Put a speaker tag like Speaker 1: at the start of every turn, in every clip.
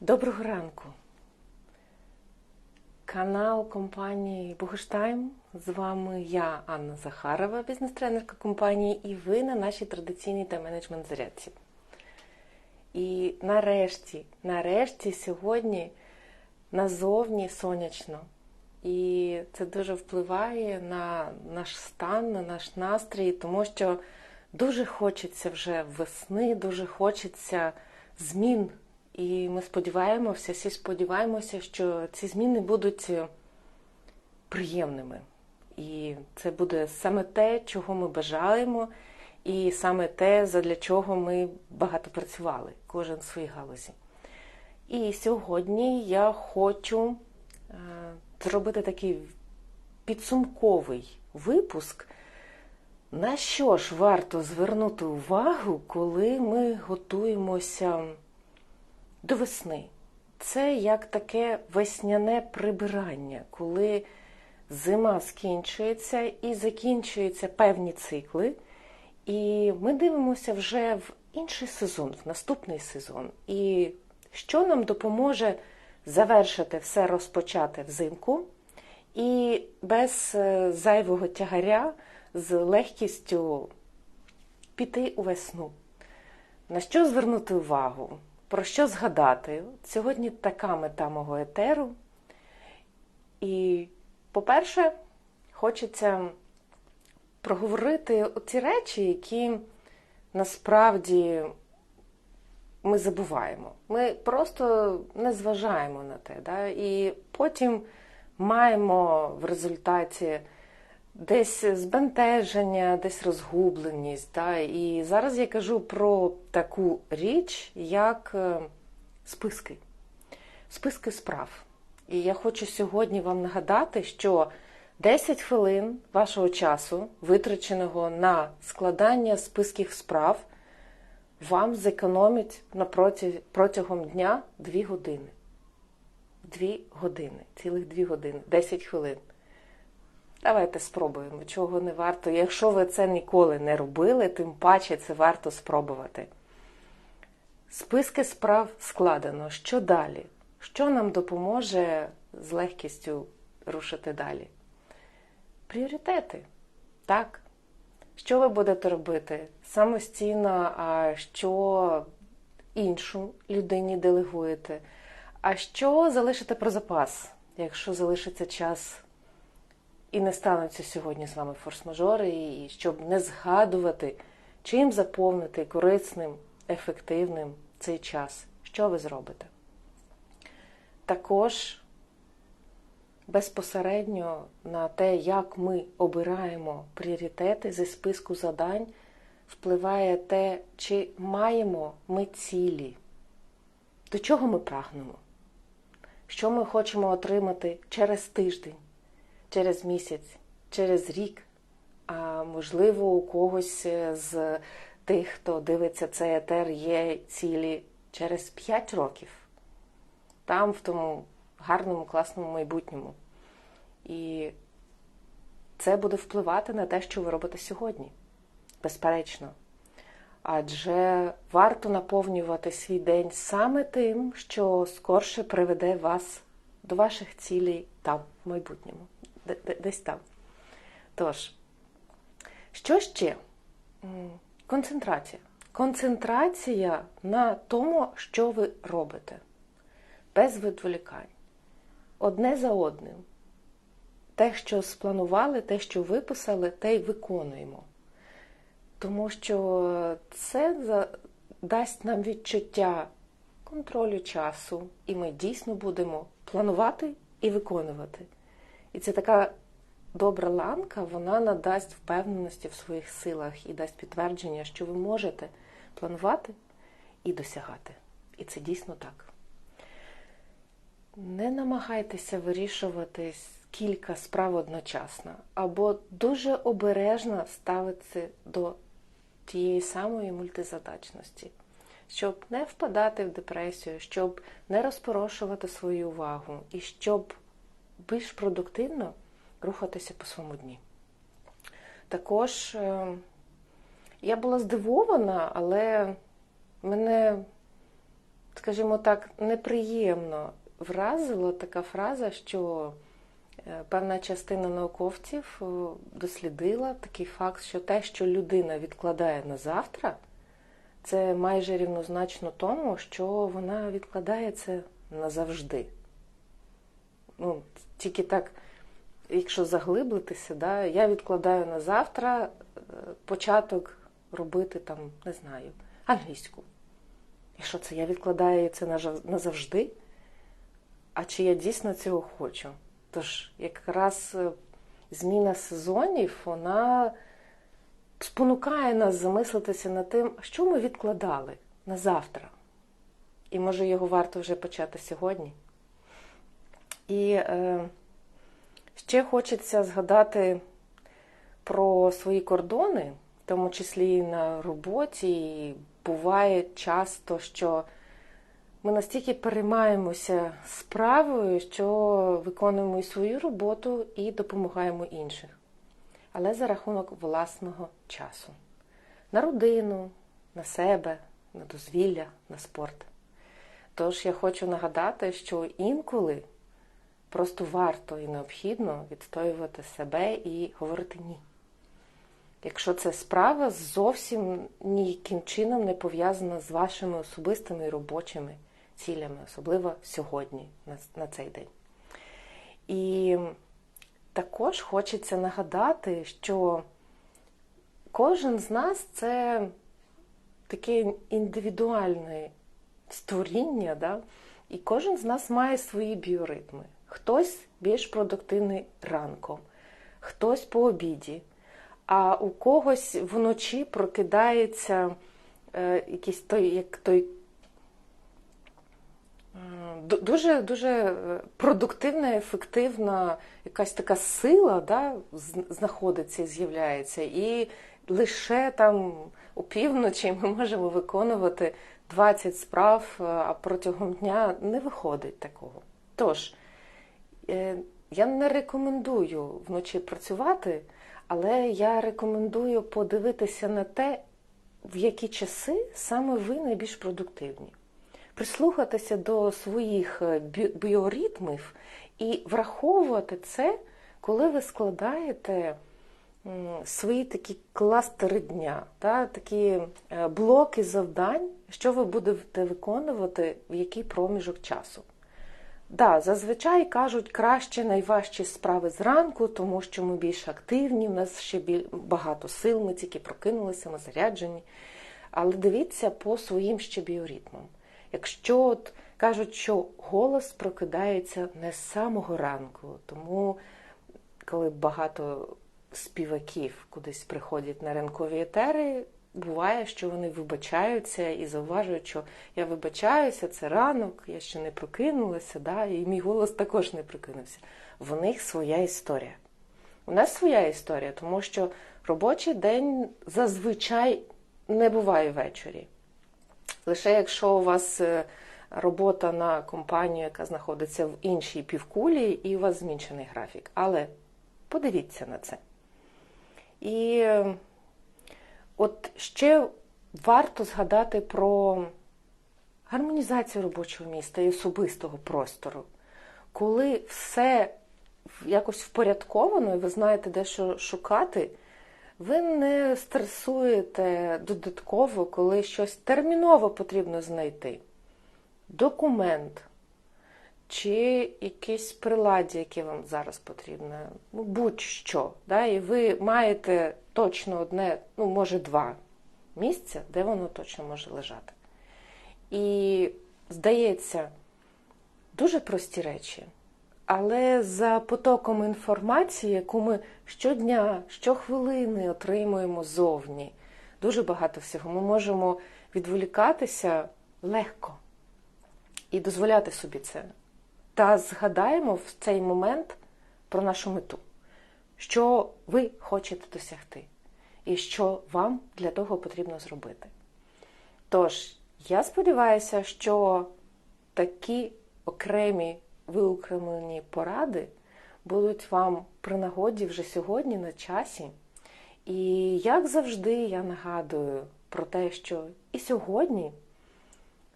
Speaker 1: Доброго ранку. Канал компанії Бугештайм. З вами я, Анна Захарова, бізнес-тренерка компанії, і ви на нашій традиційній та менеджмент зарядці. І нарешті, нарешті, сьогодні назовні сонячно. І це дуже впливає на наш стан, на наш настрій, тому що дуже хочеться вже весни, дуже хочеться змін. І ми сподіваємося, всі сподіваємося, що ці зміни будуть приємними. І це буде саме те, чого ми бажаємо, і саме те, задля чого ми багато працювали, кожен в своїй галузі. І сьогодні я хочу е, зробити такий підсумковий випуск, на що ж варто звернути увагу, коли ми готуємося до весни. Це як таке весняне прибирання, коли зима скінчується і закінчуються певні цикли. І ми дивимося вже в інший сезон, в наступний сезон. І що нам допоможе завершити все розпочати взимку і без е, зайвого тягаря з легкістю піти у весну. На що звернути увагу? Про що згадати? Сьогодні така мета мого етеру. І, по-перше, хочеться проговорити ці речі, які насправді ми забуваємо. Ми просто не зважаємо на те. Да? І потім маємо в результаті десь збентеження, десь розгубленість. Да? І зараз я кажу про таку річ, як е, списки, списки справ. І я хочу сьогодні вам нагадати, що 10 хвилин вашого часу, витраченого на складання списків справ, вам зекономить протягом дня 2 години. 2 години, цілих 2 години, 10 хвилин. Давайте спробуємо, чого не варто. Якщо ви це ніколи не робили, тим паче це варто спробувати. Списки справ складено. Що далі? Що нам допоможе з легкістю рушити далі? Пріоритети. Так. Що ви будете робити самостійно, а що іншу людині делегуєте? А що залишите про запас, якщо залишиться час? І не стануться сьогодні з вами форс-мажори, і щоб не згадувати, чим заповнити корисним, ефективним цей час. Що ви зробите? Також безпосередньо на те, як ми обираємо пріоритети зі списку задань, впливає те, чи маємо ми цілі, до чого ми прагнемо, що ми хочемо отримати через тиждень через місяць, через рік, а можливо, у когось з тих, хто дивиться цей етер, є цілі через 5 років, там, в тому гарному, класному майбутньому. І це буде впливати на те, що ви робите сьогодні. Безперечно. Адже варто наповнювати свій день саме тим, що скорше приведе вас до ваших цілей там в майбутньому десь там. Тож, що ще? Концентрація. Концентрація на тому, що ви робите. Без відволікань. Одне за одним. Те, що спланували, те, що виписали, те й виконуємо. Тому що це дасть нам відчуття контролю часу, і ми дійсно будемо планувати і виконувати. І це така добра ланка, вона надасть впевненості в своїх силах і дасть підтвердження, що ви можете планувати і досягати. І це дійсно так. Не намагайтеся вирішувати кілька справ одночасно, або дуже обережно ставитися до тієї самої мультизадачності, щоб не впадати в депресію, щоб не розпорошувати свою увагу і щоб більш продуктивно рухатися по своєму дні. Також е, я була здивована, але мене скажімо так, неприємно вразила така фраза, що е, певна частина науковців е, дослідила такий факт, що те, що людина відкладає на завтра, це майже рівнозначно тому, що вона відкладає це назавжди. Ну, Тільки так, якщо заглиблитися, да, я відкладаю на завтра е, початок робити там, не знаю, англійську. І що це? Я відкладаю це назавжди? А чи я дійсно цього хочу? Тож, якраз е, зміна сезонів, вона спонукає нас замислитися над тим, що ми відкладали на завтра. І може його варто вже почати сьогодні. І е, ще хочеться згадати про свої кордони, в тому числі і на роботі. І буває часто, що ми настільки переймаємося справою, що виконуємо і свою роботу і допомагаємо інших. Але за рахунок власного часу. На родину, на себе, на дозвілля, на спорт. Тож я хочу нагадати, що інколи просто варто і необхідно відстоювати себе і говорити ні. Якщо це справа зовсім ніяким чином не пов'язана з вашими особистими робочими цілями, особливо сьогодні, на цей день. І також хочеться нагадати, що кожен з нас це таке індивідуальне створіння, да? І кожен з нас має свої біоритми. Хтось більш продуктивний ранком, хтось по обіді, а у когось вночі прокидається е, якийсь той, як той дуже дуже продуктивна, ефективна якась така сила да, знаходиться і з'являється. І лише там опівночі ми можемо виконувати 20 справ, а протягом дня не виходить такого. Тож, е, я не рекомендую вночі працювати, але я рекомендую подивитися на те, в які часи саме ви найбільш продуктивні прислухатися до своїх е, біоритмів і враховувати це, коли ви складаєте свої такі кластери дня, та, такі е, блоки завдань, що ви будете виконувати в який проміжок часу. Да, зазвичай кажуть, краще найважчі справи зранку, тому що ми більш активні, в нас ще багато сил, ми тільки прокинулися, ми заряджені. Але дивіться по своїм ще біоритмам. Якщо от кажуть, що голос прокидається не з самого ранку, тому коли багато співаків кудись приходять на ранкові етери, буває, що вони вибачаються і зауважують, що я вибачаюся, це ранок, я ще не прокинулася, да, і мій голос також не прокинувся. В них своя історія. У нас своя історія, тому що робочий день зазвичай не буває ввечері. Лише якщо у вас е, робота на компанію, яка знаходиться в іншій півкулі, і у вас змінчений графік. Але подивіться на це. І е, от ще варто згадати про гармонізацію робочого міста і особистого простору, коли все якось впорядковано, і ви знаєте, де що шукати. Ви не стресуєте додатково, коли щось терміново потрібно знайти. Документ чи якесь приладдя, яке вам зараз потрібне, ну, будь-що. Да? І ви маєте точно одне, ну, може, два місця, де воно точно може лежати. І, здається, дуже прості речі. Але за потоком інформації, яку ми щодня, щохвилини отримуємо зовні, дуже багато всього, ми можемо відволікатися легко і дозволяти собі це. Та згадаємо в цей момент про нашу мету, що ви хочете досягти, і що вам для того потрібно зробити. Тож, я сподіваюся, що такі окремі виокремлені поради будуть вам при нагоді вже сьогодні на часі. І, як завжди, я нагадую про те, що і сьогодні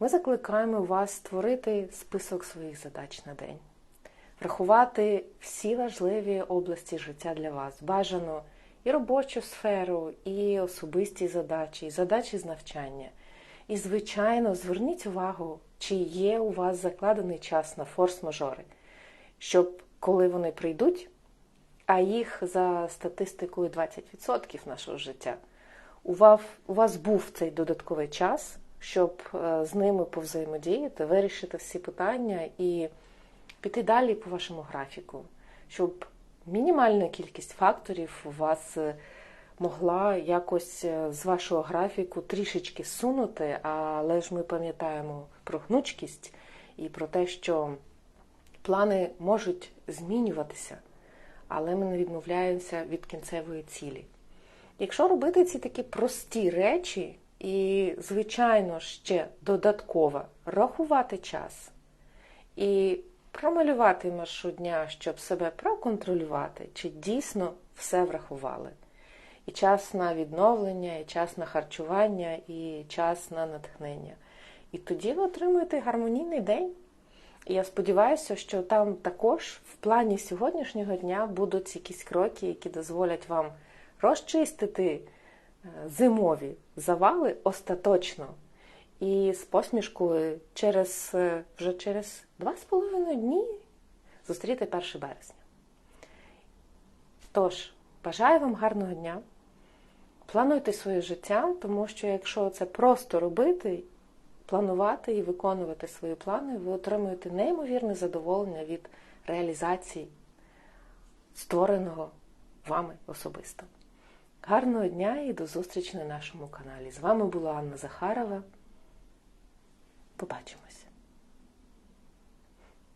Speaker 1: Ми закликаємо вас створити список своїх задач на день, врахувати всі важливі області життя для вас. Бажано і робочу сферу, і особисті задачі, і задачі з навчання. І, звичайно, зверніть увагу, чи є у вас закладений час на форс-мажори, щоб коли вони прийдуть, а їх за статистикою 20% нашого життя, у вас, у вас був цей додатковий час, щоб е, з ними повзаємодіяти, вирішити всі питання і піти далі по вашому графіку, щоб мінімальна кількість факторів у вас е, могла якось е, з вашого графіку трішечки сунути, але ж ми пам'ятаємо про гнучкість і про те, що плани можуть змінюватися, але ми не відмовляємося від кінцевої цілі. Якщо робити ці такі прості речі, і, звичайно, ще додатково рахувати час і промалювати маршрут дня, щоб себе проконтролювати, чи дійсно все врахували. І час на відновлення, і час на харчування, і час на натхнення. І тоді ви отримуєте гармонійний день. І я сподіваюся, що там також в плані сьогоднішнього дня будуть якісь кроки, які дозволять вам розчистити зимові завали остаточно. І з посмішкою через, вже через 2,5 дні зустріти 1 березня. Тож, бажаю вам гарного дня. Плануйте своє життя, тому що якщо це просто робити, планувати і виконувати свої плани, ви отримуєте неймовірне задоволення від реалізації створеного вами особисто. Гарного дня і до зустрічі на нашому каналі. З вами була Анна Захарова. Побачимось!